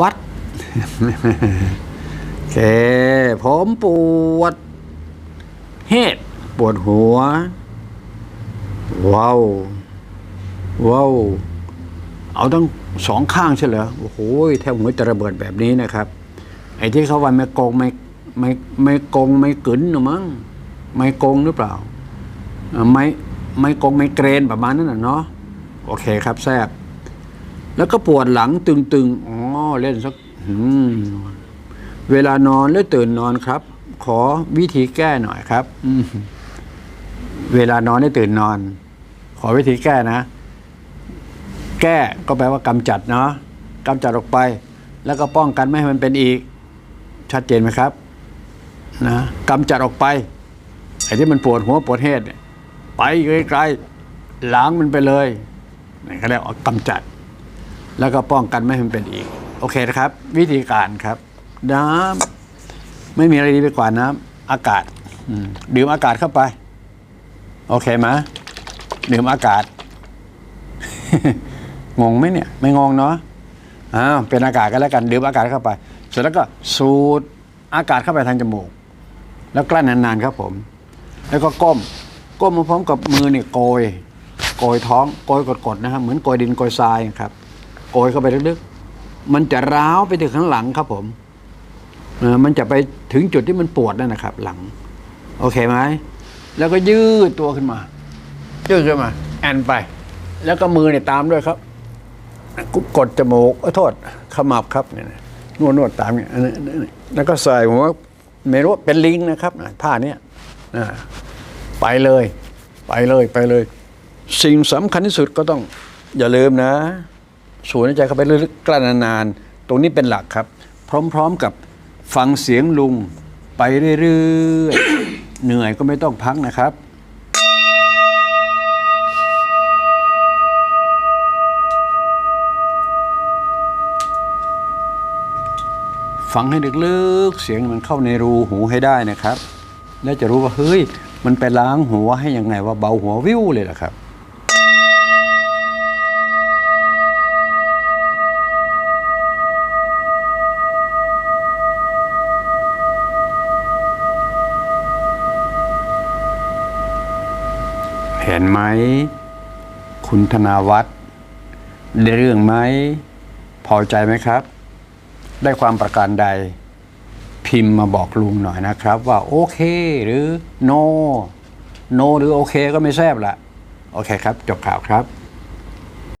วัดโอเค ผมปวดเหตุปวดหัว ว้าว ว้าว เอาตั้งสองข้างใช่เหรอ โอ้โหแทบหัวจะระเบิดแบบนี้นะครับ ไอ้ที่เขาว่าไม่โกงไม่ไม่ไม่โกงไม่กึนหรือมั้งไม่โกงหรือเปล่า ไม่ไม่โกงไม่เกรนประมาณนั้นน่ะเนาะ โอเคครับแซบแล้วก็ปวดหลังตึงๆ อ๋อ เล่นสักเวลานอนหรือตื่นนอนครับ ขอวิธีแก้หน่อยครับอืเวลานอนหรือตื่นนอน ขอวิธีแก้นะ แก้ก็แปลว่ากำจัดเนาะกำจัดออกไป แล้วก็ป้องกันไม่ให้มันเป็นอีก ชัดเจนไหมครับ นะกำจัดออกไปไอ้ที่มันปวดหัวปวดเหตุเนี่ยไปไกลๆล้างมันไปเลยนี่เขาเรียกว่ากำจัด แล้วก็ป้องกันไม่ให้มันเป็นอีก โอเคนะครับ วิธีการครับ น้ำไม่มีอะไรดีไปกว่าน้ำอากาศดื่มอากาศเข้าไป โอเคไหมดื่มอากาศ งงไหมเนี่ย ไม่งงเนาะอ้าวเป็นอากาศกันแล้วกัน ดื่มอากาศเข้าไป เสร็จแล้วก็สูดอากาศเข้าไปทางจมูก แล้วกลั้นนานๆครับผม แล้วก็ก้ม ก้มมาพร้อมกับมือเนี่ยโกย โกยท้อง โกยกดๆนะครับเหมือนโกยดินโกยทรายครับ โกยเข้าไปลึกๆ มันจะร้าวไปถึงข้างหลังครับผมมันจะไปถึงจุดที่มันปวดนั่นนะครับ หลัง โอเคไหมแล้วก็ยืดตัวขึ้นมา ยืดขึ้นมา แอนไป แล้วก็มือเนี่ยตามด้วยครับกดจมูกอโทษขมับครับเนี่ยนวดนวดตามเนี่ยอันนี้แล้วก็ใส่ผมว่าไม่รู้ว่าเป็นลิงนะครับนะท่าเนี้ยนะไปเลย ไปเลยไปเลย สิ่งสำคัญที่สุดก็ต้องอย่าลืมนะ สูดหายใจเข้าไปลึกๆกลั้นนานๆตรงนี้เป็นหลักครับ พร้อมๆกับฟังเสียงลุงไปเรื่อยๆ เหนื่อยก็ไม่ต้องพักนะครับ ฟังให้ลึกๆ เสียงมันเข้าในรูหูให้ได้นะครับ แล้วจะรู้ว่าเฮ้ย มันไปล้างหัวให้ยังไงว่าเบาหัววิวเลยล่ะครับ เห็นไหม คุณธนาวัฒน์ได้เรื่องไหม พอใจไหมครับ ได้ความประการใด พิมพ์มาบอกลุงหน่อยนะครับ ว่าโอเคหรือโนโนหรือโอเคก็ไม่แซบละโอเคครับ จบข่าวครับ